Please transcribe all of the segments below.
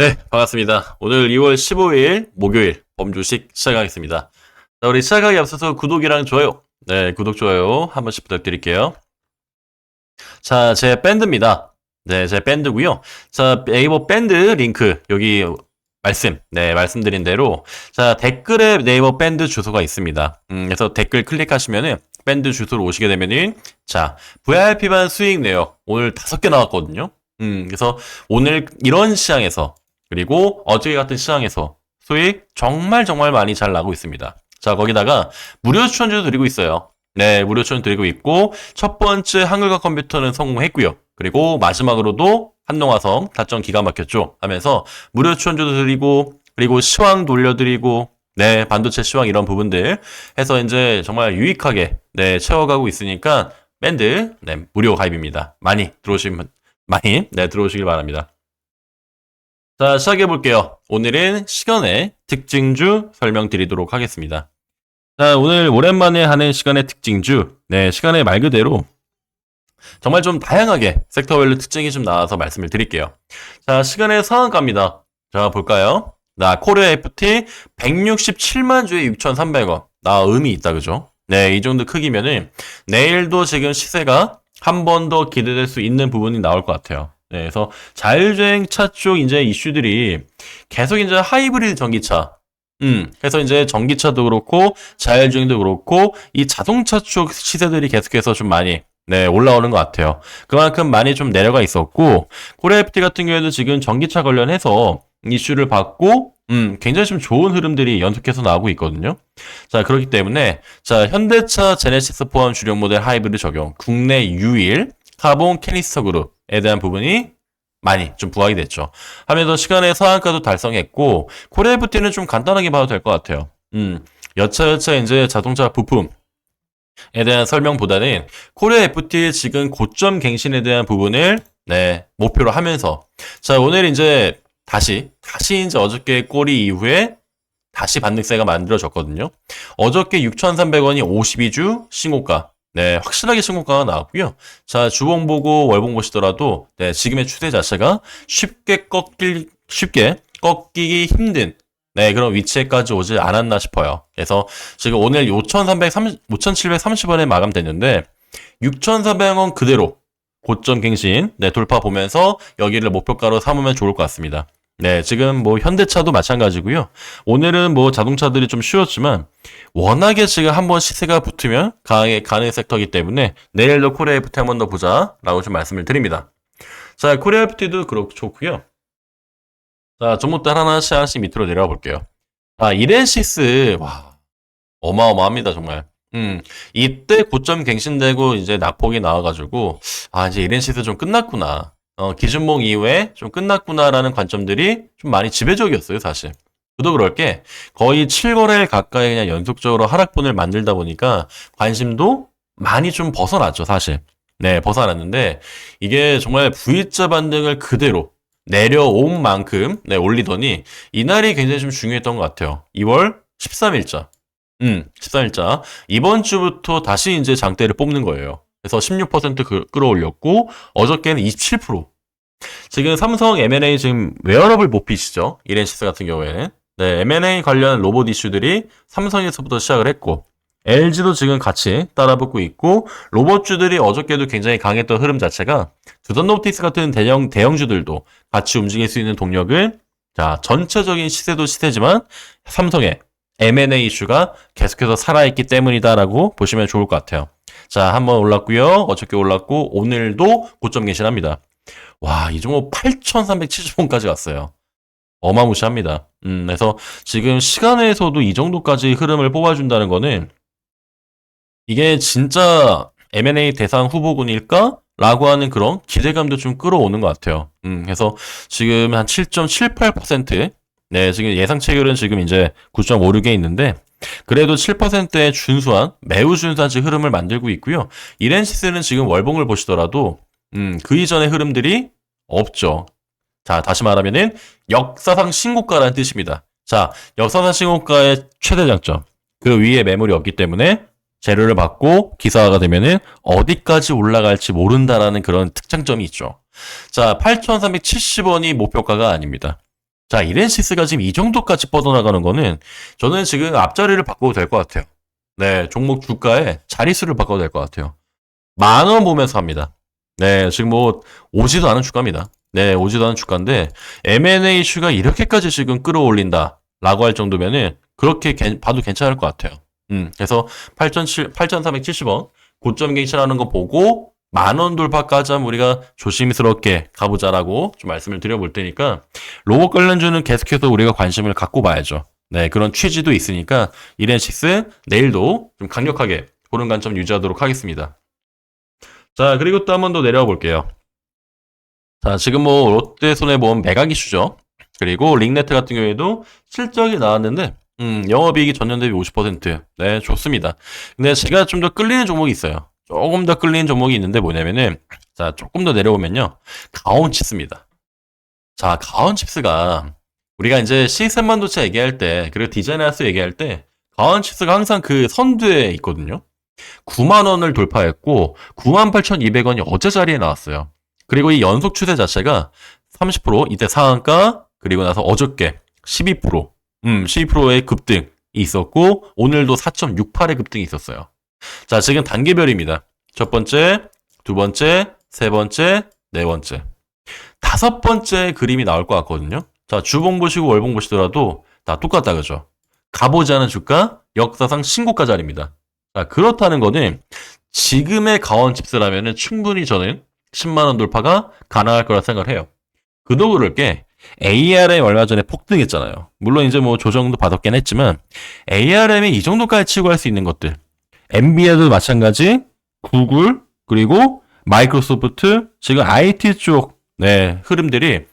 네, 반갑습니다. 오늘 2월 15일 목요일 범주식 시작하겠습니다. 자, 우리 시작하기 앞서서 구독이랑 좋아요. 네, 구독, 좋아요 한 번씩 부탁드릴게요. 자, 제 밴드입니다. 네, 제 밴드고요. 자, 네이버 밴드 링크 여기 말씀, 네, 말씀드린 대로 자, 댓글에 네이버 밴드 주소가 있습니다. 음, 그래서 댓글 클릭하시면은 밴드 주소로 오시게 되면은 자, VIP반 수익 내역 오늘 다섯 개 나왔거든요. 음, 그래서 오늘 이런 시장에서 그리고 어저께 같은 시장에서 수익 정말 정말 많이 잘 나고 있습니다. 자, 거기다가 무료 추천도 드리고 있어요. 네, 무료 추천 드리고 있고 첫 번째 한글과 컴퓨터는 성공했고요. 그리고 마지막으로도 한동화성 다점 기가 막혔죠. 하면서 무료 추천도 드리고 그리고 시황 돌려드리고 네, 반도체 시황 이런 부분들 해서 이제 정말 유익하게 네, 채워가고 있으니까 밴드 네, 무료 가입입니다. 많이 들어오시면 많이 네, 들어오시길 바랍니다. 자, 시작해 볼게요. 오늘은 시간의 특징주 설명드리도록 하겠습니다. 자, 오늘 오랜만에 하는 시간의 특징주. 네, 시간의 말 그대로 정말 좀 다양하게 섹터별로 특징이 좀 나와서 말씀을 드릴게요. 자, 시간의 상한가입니다. 자, 볼까요? 나 코리아 FT 167만 주에 6,300원. 나 의미 있다, 그죠? 네, 이 정도 크기면은 내일도 지금 시세가 한 번 더 기대될 수 있는 부분이 나올 것 같아요. 네, 그래서 자율주행차 쪽 이제 이슈들이 계속 이제 하이브리드 전기차, 음, 그래서 이제 전기차도 그렇고 자율주행도 그렇고 이 자동차 쪽 시세들이 계속해서 좀 많이 네, 올라오는 것 같아요. 그만큼 많이 좀 내려가 있었고 코리아 FT 같은 경우에도 지금 전기차 관련해서 이슈를 받고 음, 굉장히 좀 좋은 흐름들이 연속해서 나오고 있거든요. 자, 그렇기 때문에 자, 현대차 제네시스 포함 주력 모델 하이브리드 적용 국내 유일 카본 캐니스터 그룹에 대한 부분이 많이 좀 부각이 됐죠. 하면서 시간의 상한가도 달성했고 코리아 FT는 좀 간단하게 봐도 될 것 같아요. 음, 여차여차 이제 자동차 부품 에 대한 설명보다는 코리아 FT의 지금 고점 갱신에 대한 부분을 네, 목표로 하면서 자, 오늘 이제 다시 다시 이제 어저께 꼬리 이후에 다시 반등세가 만들어졌거든요. 어저께 6,300원이 52주 신고가 네, 확실하게 신고가가 나왔고요. 자, 주봉 보고 월봉 보시더라도 네, 지금의 추세 자체가 쉽게 꺾일 쉽게 꺾이기 힘든 네, 그런 위치에까지 오지 않았나 싶어요. 그래서 지금 오늘 5,330 5,730원에 마감됐는데 6,400원 그대로 고점 갱신 네, 돌파 보면서 여기를 목표가로 삼으면 좋을 것 같습니다. 네, 지금 뭐 현대차도 마찬가지고요. 오늘은 뭐 자동차들이 좀 쉬웠지만 워낙에 지금 한 번 시세가 붙으면 강하게 가는 섹터이기 때문에 내일도 코리아 FT 한번 더 보자라고 좀 말씀을 드립니다. 자, 코리아 FT도 그렇고 좋고요. 자, 전부터 하나씩 하나씩 밑으로 내려가 볼게요. 아, 이렌시스 와 어마어마합니다 정말. 음, 이때 고점 갱신되고 이제 낙폭이 나와가지고 아 이제 이렌시스 좀 끝났구나. 어, 기준봉 이후에 좀 끝났구나라는 관점들이 좀 많이 지배적이었어요, 사실. 저도 그럴 게 거의 7거래일 가까이 그냥 연속적으로 하락분을 만들다 보니까 관심도 많이 좀 벗어났죠, 사실. 네, 벗어났는데 이게 정말 V자 반등을 그대로 내려온 만큼 네, 올리더니 이날이 굉장히 좀 중요했던 것 같아요. 2월 13일자. 음, 13일자. 이번 주부터 다시 이제 장대를 뽑는 거예요. 그래서 16% 그- 끌어올렸고 어저께는 27%. 지금 삼성 M&A 지금 웨어러블 모핏이죠. 이렌시스 같은 경우에는. 네, M&A 관련 로봇 이슈들이 삼성에서부터 시작을 했고 LG도 지금 같이 따라붙고 있고 로봇주들이 어저께도 굉장히 강했던 흐름 자체가 두던노티스 같은 대형 대형주들도 같이 움직일 수 있는 동력을 자 전체적인 시세도 시세지만 삼성의 M&A 이슈가 계속해서 살아있기 때문이다라고 보시면 좋을 것 같아요. 자, 한번 올랐고요. 어저께 올랐고 오늘도 고점 갱신합니다. 와, 이 종목 8,370원까지 갔어요. 어마무시합니다. 음, 그래서 지금 시간에서도 이 정도까지 흐름을 뽑아준다는 거는 이게 진짜 M&A 대상 후보군일까? 라고 하는 그런 기대감도 좀 끌어오는 것 같아요. 음, 그래서 지금 한 7.78%, 네, 지금 예상 체결은 지금 이제 9.56에 있는데, 그래도 7%의 준수한, 매우 준수한 흐름을 만들고 있고요. 이렌시스는 지금 월봉을 보시더라도, 음, 그 이전의 흐름들이 없죠. 자, 다시 말하면은 역사상 신고가라는 뜻입니다. 자, 역사상 신고가의 최대 장점. 그 위에 매물이 없기 때문에 재료를 받고 기사화가 되면은 어디까지 올라갈지 모른다라는 그런 특장점이 있죠. 자, 8,370원이 목표가가 아닙니다. 자, 이렌시스가 지금 이 정도까지 뻗어나가는 거는 저는 지금 앞자리를 바꿔도 될 것 같아요. 네, 종목 주가에 자릿수를 바꿔도 될 것 같아요. 만 원 보면서 합니다. 네, 지금 뭐 오지도 않은 주가입니다. 네, 오지도 않은 주가인데 M&A 이슈가 이렇게까지 지금 끌어올린다라고 할 정도면은 그렇게 괜- 봐도 괜찮을 것 같아요. 음, 그래서 8,370원 고점 갱신하는 거 보고 만원 돌파까지 하면 우리가 조심스럽게 가보자라고 좀 말씀을 드려볼 테니까 로봇 관련주는 계속해서 우리가 관심을 갖고 봐야죠. 네, 그런 취지도 있으니까 이렌식스 내일도 좀 강력하게 보는 관점 유지하도록 하겠습니다. 자, 그리고 또 한 번 더 내려와 볼게요. 자, 지금 뭐 롯데 손해보험 매각 이슈죠. 그리고 링네트 같은 경우에도 실적이 나왔는데 음, 영업이익이 전년 대비 50%. 네, 좋습니다. 근데 제가 좀 더 끌리는 종목이 있어요. 조금 더 끌리는 종목이 있는데 뭐냐면은 자, 조금 더 내려오면요. 가온칩스입니다. 자, 가온칩스가 우리가 이제 시스템 반도체 얘기할 때 그리고 디자인 하우스 얘기할 때 가온칩스가 항상 그 선두에 있거든요. 9만 원을 돌파했고 98,200원이 어제 자리에 나왔어요. 그리고 이 연속 추세 자체가 30% 이때 상한가 그리고 나서 어저께 12% 음, 12%의 급등이 있었고 오늘도 4.68의 급등이 있었어요. 자, 지금 단계별입니다. 첫 번째, 두 번째, 세 번째, 네 번째. 다섯 번째 그림이 나올 것 같거든요. 자, 주봉 보시고 월봉 보시더라도 다 똑같다 그죠? 가보지 않은 주가 역사상 신고가 자리입니다. 자, 그렇다는 거는 지금의 가원칩스라면은 충분히 저는 10만 원 돌파가 가능할 거라 생각을 해요. 그도 그럴 게 ARM 얼마 전에 폭등했잖아요. 물론 이제 뭐 조정도 받았긴 했지만 ARM이 이 정도까지 치고 할 수 있는 것들 엔비디아도 마찬가지 구글 그리고 마이크로소프트 지금 IT 쪽 네, 흐름들이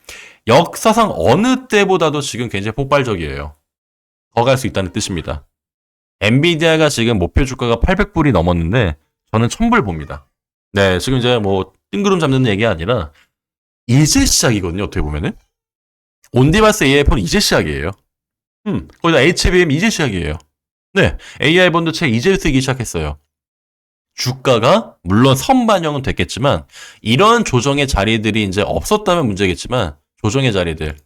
역사상 어느 때보다도 지금 굉장히 폭발적이에요. 더 갈 수 있다는 뜻입니다. 엔비디아가 지금 목표 주가가 800불이 넘었는데 저는 1000불 봅니다. 네, 지금 이제 뭐 뜬구름 잡는 얘기가 아니라 이제 시작이거든요. 어떻게 보면은 온디바스 AI폰 이제 시작이에요. 음, 거기다 HBM 이제 시작이에요. 네, AI 본드체 이제 쓰기 시작했어요. 주가가 물론 선반영은 됐겠지만 이런 조정의 자리들이 이제 없었다면 문제겠지만 조정의 자리들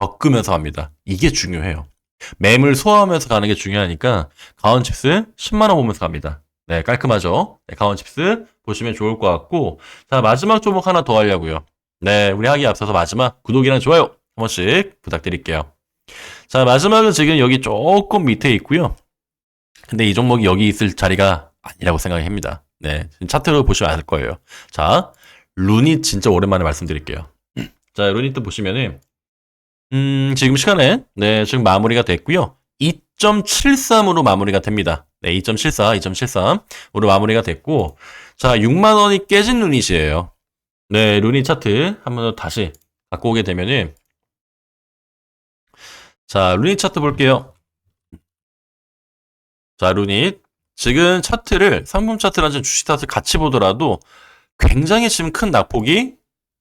겪으면서 합니다. 이게 중요해요. 매물 소화하면서 가는 게 중요하니까 가온 칩스 10만 원 보면서 갑니다. 네, 깔끔하죠? 네, 가온 칩스 보시면 좋을 것 같고 자 마지막 종목 하나 더 하려고요. 네, 우리 하기 앞서서 마지막 구독이랑 좋아요 한 번씩 부탁드릴게요. 자 마지막은 지금 여기 조금 밑에 있고요. 근데 이 종목이 여기 있을 자리가 아니라고 생각합니다. 네, 차트로 보시면 알 거예요. 자, 루닛 진짜 오랜만에 말씀드릴게요. 자, 루닛도 보시면은 음, 지금 시간에 네, 지금 마무리가 됐고요. 2.73으로 마무리가 됩니다. 네, 2.74, 2.73으로 마무리가 됐고 자, 6만 원이 깨진 루닛이에요. 네, 루닛 차트 한번 더 다시 갖고 오게 되면은 자, 루닛 차트 볼게요. 자, 루닛. 지금 차트를, 상품 차트랑 주식 차트 같이 보더라도 굉장히 지금 큰 낙폭이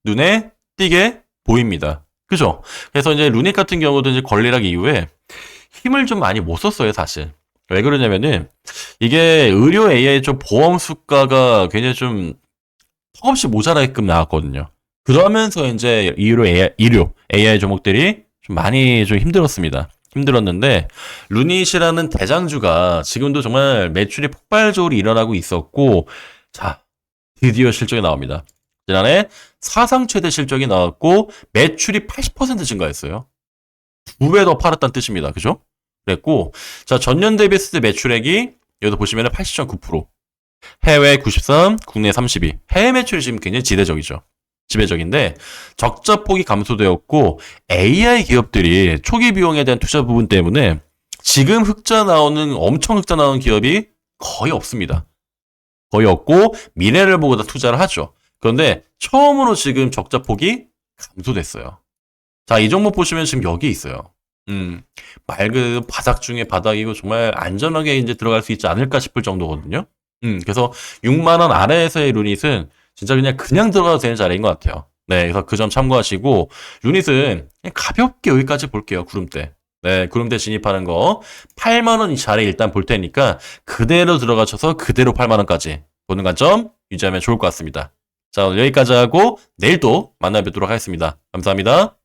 눈에 띄게 보입니다. 그죠? 그래서 이제 루닛 같은 경우도 이제 권리락 이후에 힘을 좀 많이 못 썼어요, 사실. 왜 그러냐면은 이게 의료 AI 좀 보험 수가가 굉장히 좀 턱없이 모자라게끔 나왔거든요. 그러면서 이제 의료 AI, 의료 AI 종목들이 좀 많이 좀 힘들었습니다. 힘들었는데 루닛이라는 대장주가 지금도 정말 매출이 폭발적으로 일어나고 있었고 자 드디어 실적이 나옵니다. 지난해 사상 최대 실적이 나왔고 매출이 80% 증가했어요. 두 배 더 팔았다는 뜻입니다. 그죠? 그랬고 자 전년 대비했을 때 매출액이 여기도 보시면 80.9% 해외 93, 국내 32 해외 매출이 지금 굉장히 지대적이죠. 지배적인데 적자 폭이 감소되었고 AI 기업들이 초기 비용에 대한 투자 부분 때문에 지금 흑자 나오는 엄청 흑자 나오는 기업이 거의 없습니다. 거의 없고 미래를 보고 다 투자를 하죠. 그런데 처음으로 지금 적자 폭이 감소됐어요. 자, 이 종목 보시면 지금 여기 있어요. 음, 말 그대로 바닥 중에 바닥이고 정말 안전하게 이제 들어갈 수 있지 않을까 싶을 정도거든요. 음, 그래서 6만 원 아래에서의 루닛은 진짜 그냥 그냥 들어가도 되는 자리인 것 같아요. 네, 그래서 그 점 참고하시고 유닛은 가볍게 여기까지 볼게요. 구름대. 네, 구름대 진입하는 거 8만 원이 자리 일단 볼 테니까 그대로 들어가셔서 그대로 8만 원까지 보는 관점 유지하면 좋을 것 같습니다. 자, 오늘 여기까지 하고 내일 또 만나 뵙도록 하겠습니다. 감사합니다.